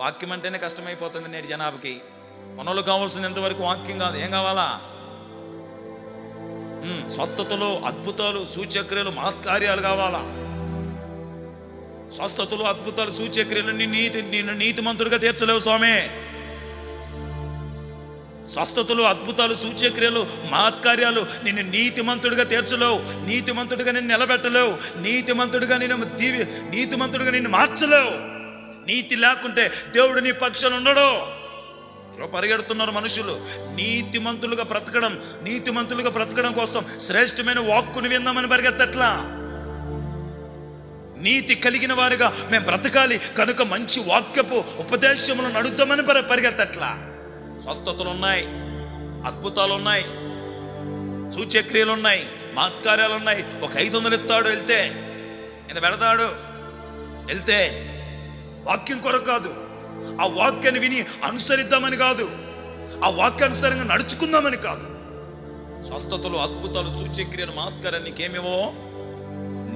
వాక్యం అంటేనే కష్టమైపోతుంది నేటి జనాభాకి. మనలో కావాల్సింది ఎంతవరకు వాక్యం కాదు. ఏం కావాలా? ఉమ్, స్వస్థతలు అద్భుతాలు సూచక్రియలు మహత్కార్యాలు కావాలా? స్వస్థతలు అద్భుతాలు సూచక్రియలు నీతి నిన్ను నీతిమంతుడిగా తీర్చలేవు స్వామి. స్వస్థతలు అద్భుతాలు సూచక్రియలు మహత్కార్యాలు నిన్ను నీతిమంతుడిగా తీర్చలేవు. నీతిమంతుడిగా నిన్ను నిలబెట్టలేవు. నీతిమంతుడిగా నిన్ను దీవి నీతిమంతుడిగా నిన్ను మార్చలేవు. నీతి లేకుంటే దేవుడు నీ పక్షాన ఉండడు. పరిగెడుతున్నారు మనుషులు. నీతిమంతులుగా బ్రతకడం నీతిమంతులుగా బ్రతకడం కోసం శ్రేష్టమైన వాక్కుని విందామని పరిగెత్తట్లా? నీతి కలిగిన వారుగా మేము బ్రతకాలి కనుక మంచి వాక్యపు ఉపదేశములను నడుద్దామని పరి పరిగెత్తట్లా? స్వస్థతలు ఉన్నాయి అద్భుతాలు ఉన్నాయి సూచక్రియలు ఉన్నాయి మాత్కార్యాలు ఉన్నాయి ఒక ఐదు వందలు ఇస్తాడు వెళ్తే. ఇంత పెడతాడు? వెళ్తే వాక్యం కొరకు కాదు. ఆ వాక్యాన్ని విని అనుసరిద్దామని కాదు. ఆ వాక్యానుసారంగా నడుచుకుందామని కాదు. స్వస్థతలు అద్భుతాలు సూచక్రియలు మాత్కార్యాలు నీకేమివో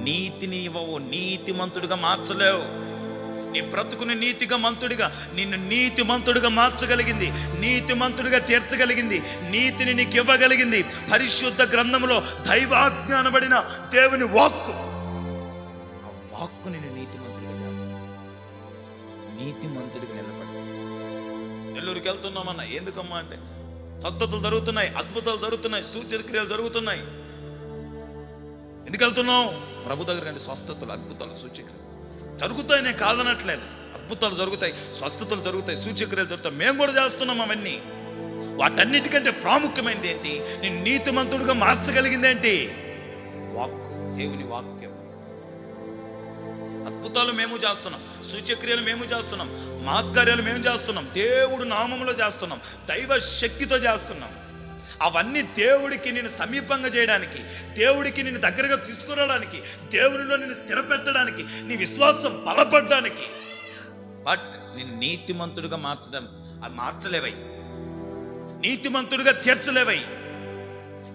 నీతిని ఇవ్వవు. నీతిమంతుడిగా మార్చలేవు. నీ బ్రతుకుని నీతిగా మంతుడిగా నిన్ను నీతిమంతుడిగా మార్చగలిగింది. నీతిమంతుడిగా తీర్చగలిగింది. నీతిని నీకు ఇవ్వగలిగింది పరిశుద్ధ గ్రంథంలో దైవాజ్ఞానబడిన దేవుని వాక్కు. నెల్లూరుకి వెళ్తున్నామన్నా. ఎందుకమ్మా అంటే? సత్తతులు జరుగుతున్నాయి అద్భుతాలు జరుగుతున్నాయి సూచన క్రియలు జరుగుతున్నాయి. ఎందుకు వెళ్తున్నావు? ప్రభు దగ్గర కంటే స్వస్థతలు అద్భుతాలు సూచక్రియలు. జరుగుతాయి నేను కాదనట్లేదు. అద్భుతాలు జరుగుతాయి స్వస్థతలు జరుగుతాయి సూచక్రియలు జరుగుతాయి. మేము కూడా చేస్తున్నాం అవన్నీ. వాటన్నిటికంటే ప్రాముఖ్యమైనది ఏంటి? నేను నీతిమంతుడిగా మార్చగలిగింది ఏంటి? వాక్ దేవుని వాక్ అద్భుతాలు మేము చేస్తున్నాం సూచక్రియలు మేము చేస్తున్నాం మాత్కార్యాలు మేము చేస్తున్నాం దేవుడు నామంలో చేస్తున్నాం దైవ శక్తితో చేస్తున్నాం. అవన్నీ దేవుడికి నేను సమీపంగా చేయడానికి దేవుడికి నేను దగ్గరగా తీసుకురావడానికి దేవునిలో నేను స్థిరపెట్టడానికి నీ విశ్వాసం బలపడడానికి. బట్ నేను నీతిమంతుడిగా మార్చడం అది మార్చలేవై. నీతిమంతుడిగా తీర్చలేవై.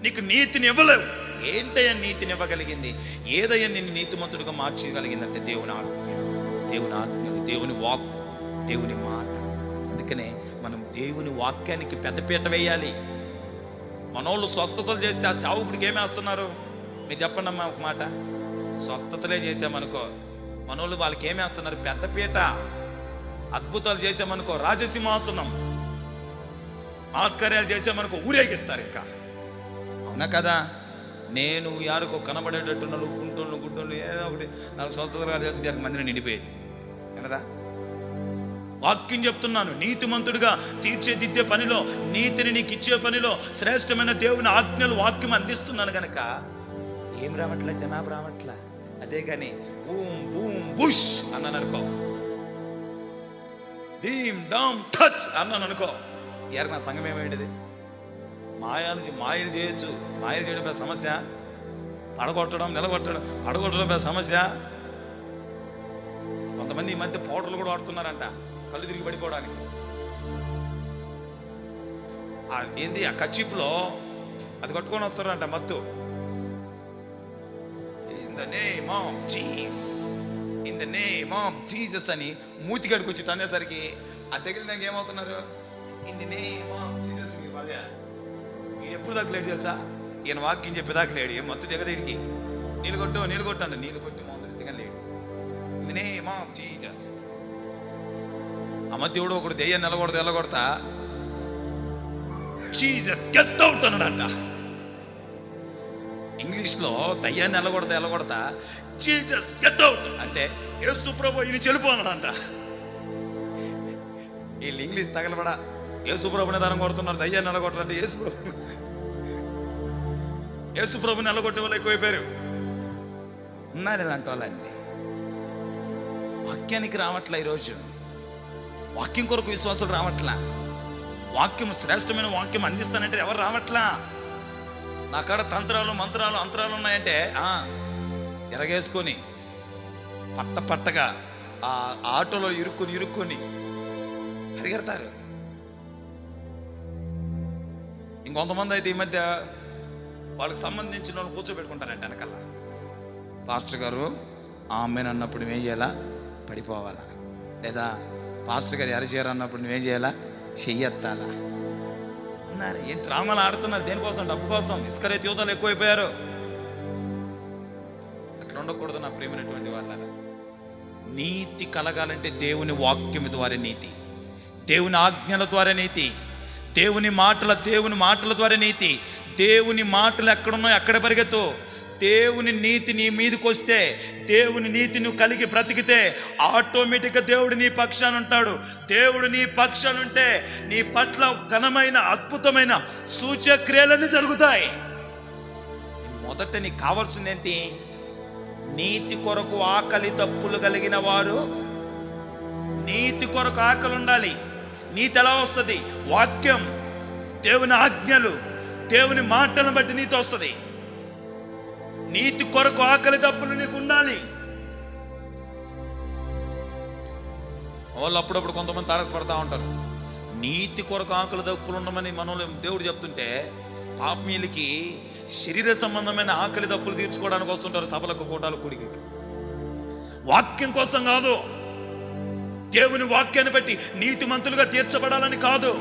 నీకు నీతిని ఇవ్వలేవు. ఏంటయ్యా నీతిని ఇవ్వగలిగింది ఏదయ్యా నిన్ను నీతిమంతుడిగా మార్చగలిగిందంటే దేవుని ఆత్మ దేవుని ఆత్మ దేవుని వాక్ దేవుని మాట. అందుకనే మనం దేవుని వాక్యానికి పెద్దపీట వేయాలి. మనోళ్ళు స్వస్థతలు చేస్తే ఆ సావుకుడికి ఏమేస్తున్నారు మీరు చెప్పండి అమ్మా ఒక మాట. స్వస్థతలే చేసామనుకో మనోళ్ళు వాళ్ళకి ఏమేస్తున్నారు పెద్దపీట అద్భుతాలు చేసామనుకో రాజసింహాసనం. ఆత్కార్యాలు చేసామనుకో ఊరేగిస్తారు ఇంకా. అవునా కదా? నేను యారుకో కనబడేటట్టు నలుగు గుంటోళ్ళు గుడ్డోళ్ళు ఏదో ఒకటి నాలుగు స్వస్థతలు చేస్తే మందిని నిండిపోయేది. కదా వాక్యం చెప్తున్నాను నీతిమంతుడిగా తీర్చేదిద్దే పనిలో నీతిని నీకు ఇచ్చే పనిలో శ్రేష్టమైన దేవుని ఆజ్ఞలు వాక్యం అందిస్తున్నాను కనుక ఏం రావట్లే జనాభా రావట్లే? అదే కానీ బూమ్ బూమ్ బుష్ అన్నాను అనుకో. డీమ్ డామ్ టచ్ అన్నాను అనుకో. ఎర నా సంఘం ఏమైంది మాయాలు మాయలు చేయొచ్చు. మాయలు చేయడం పెద్ద సమస్య. పడగొట్టడం నిలగొట్టడం పడగొట్టడం పెద్ద సమస్య. కొంతమంది ఈ మధ్య పౌడర్లు కూడా వాడుతున్నారంట కళ్ళు తిరిగి పడిపోవడానికి. ఏంది ఆ కచ్చిప్లో అది కట్టుకొని వస్తారంట మత్తు. In the name of Jesus in the name of Jesus అని మూతి కడుకొచ్చి అనేసరికి ఆ తగిలినాక ఏమవుతున్నారు? In the name of Jesus ఎప్పుడు ఎప్పుడు తగ్గలేడు తెలుసా? ఈయన వాక్యం చెప్పేదాకా లేడు. ఏం మత్తు దిగదు వీడికి నీళ్ళు కొట్టు నీళ్ళు కొట్టు నీళ్ళు కొట్టి మొదలు దిగలేడు in the name of Jesus ఒకడు దెయ్యం నిలగొడతా వెళ్ళగొడతా జీజస్ గెట్ అవుట్ అన్నాడంట. ఇంగ్లీష్లో దయ్యాన్ని ఎలగొడతా ఎలగొడతా. జీజస్ గెట్ అవుట్ అంటే యేసు ప్రభు ఈయన చెలుపు వీళ్ళు ఇంగ్లీష్ తగలబడా. యేసు ప్రభుని దానం కొడుతున్నారు దయ్యాన్ని నిలగొట్టాలంటే యేసు ప్రభు. యేసు ప్రభు నెలగొట్టే వాళ్ళు ఎక్కువైపోయారు. ఉన్నారు ఇలాంటి వాళ్ళండి. వాక్యానికి రావట్లే ఈరోజు. వాక్యం కొరకు విశ్వాసులు రావట్లా. వాక్యం శ్రేష్టమైన వాక్యం అందిస్తానంటే ఎవరు రావట్లా? నా కాడ తంత్రాలు మంత్రాలు అంతరాలు ఉన్నాయంటే ఎరగేసుకొని పట్ట పట్టగా ఆ ఆటోలో ఇరుక్కుని ఇరుక్కుని పరిగెడతారు. ఇంకొంతమంది అయితే ఈ మధ్య వాళ్ళకి సంబంధించిన వాళ్ళు కూర్చోబెట్టుకుంటారంట వెనకల్లా పాస్టర్ గారు ఆమె అన్నప్పుడు ఏం చేయాలా? పడిపోవాలా? లేదా పాస్టర్ గారు అరిచేరు అన్నప్పుడు నువ్వేం చేయాలా? చెయ్యెత్తాలా? ఉన్నారు. ఏంటి డ్రామాలు ఆడుతున్నారు? దేనికోసం? డబ్బు కోసం? ఇస్కరేత్ యువతలు ఎక్కువైపోయారు. అట్లా ఉండకూడదు నా ప్రేమైనటువంటి వాళ్ళ నీతి కలగాలంటే దేవుని వాక్యం ద్వారా నీతి. దేవుని ఆజ్ఞల ద్వారా నీతి. దేవుని మాటల దేవుని మాటల ద్వారా నీతి. దేవుని మాటలు ఎక్కడున్నాయో అక్కడ పరిగెత్తు. దేవుని నీతి నీ మీదకి వస్తే దేవుని నీతి నువ్వు కలిగి బ్రతికితే ఆటోమేటిక్గా దేవుడు నీ పక్షాన ఉంటాడు. దేవుడు నీ పక్షాన ఉంటే నీ పట్ల ఘనమైన అద్భుతమైన సూచక్రియలన్నీ జరుగుతాయి. మొదట నీకు కావాల్సింది ఏంటి? నీతి కొరకు ఆకలి తప్పులు కలిగిన వారు నీతి కొరకు ఆకలి ఉండాలి. నీతి ఎలా వస్తుంది? వాక్యం దేవుని ఆజ్ఞలు దేవుని మాటలను బట్టి నీతి వస్తుంది. నీతి కొరకు ఆకలి తప్పులు నీకు ఉండాలి వాళ్ళు అప్పుడప్పుడు కొంతమంది తారసపడతా ఉంటారు. నీతి కొరకు ఆకలి తప్పులు ఉండమని మనలో దేవుడు చెప్తుంటే ఆత్మీయులకి శరీర సంబంధమైన ఆకలి తప్పులు తీర్చుకోవడానికి వస్తుంటారు సభలకు కూటాలు కూడికి వాక్యం కోసం కాదు. దేవుని వాక్యాన్ని బట్టి నీతిమంతులుగా తీర్చబడాలని కాదు.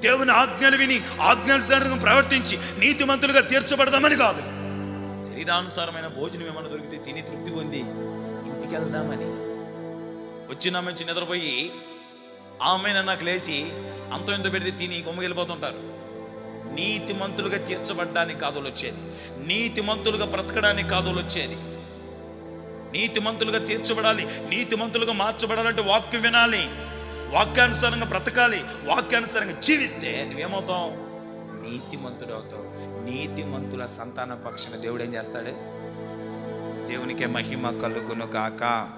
దేవుని ఆజ్ఞలు విని ఆజ్ఞానుసారంగా ప్రవర్తించి నీతిమంతులుగా తీర్చబడదామని కాదు. శరీరానుసారమైన భోజనం ఏమన్నా దొరికితే తిని తృప్తి పొంది ఇంటికి వెళ్దామని. వచ్చిన మంచి నిద్రపోయి ఆమె నాకు లేచి అంత ఇంత పెడితే తిని కొమ్మగిలిపోతుంటారు నీతిమంతులుగా తీర్చబడ్డానికి కాదులు వచ్చేది. నీతిమంతులుగా బ్రతకడానికి కాదులు వచ్చేది. నీతిమంతులుగా తీర్చబడాలి నీతిమంతులుగా మార్చబడాలంటే వాక్యం వినాలి. వాక్యానుసారంగా బ్రతకాలి వాక్యానుసారంగా జీవిస్తే నువ్వేమవుతావు? నీతిమంతుడు అవుతావు. నీతిమంతుల సంతాన పక్షాన దేవుడు ఏం చేస్తాడు? దేవునికే మహిమ కలుగును కాక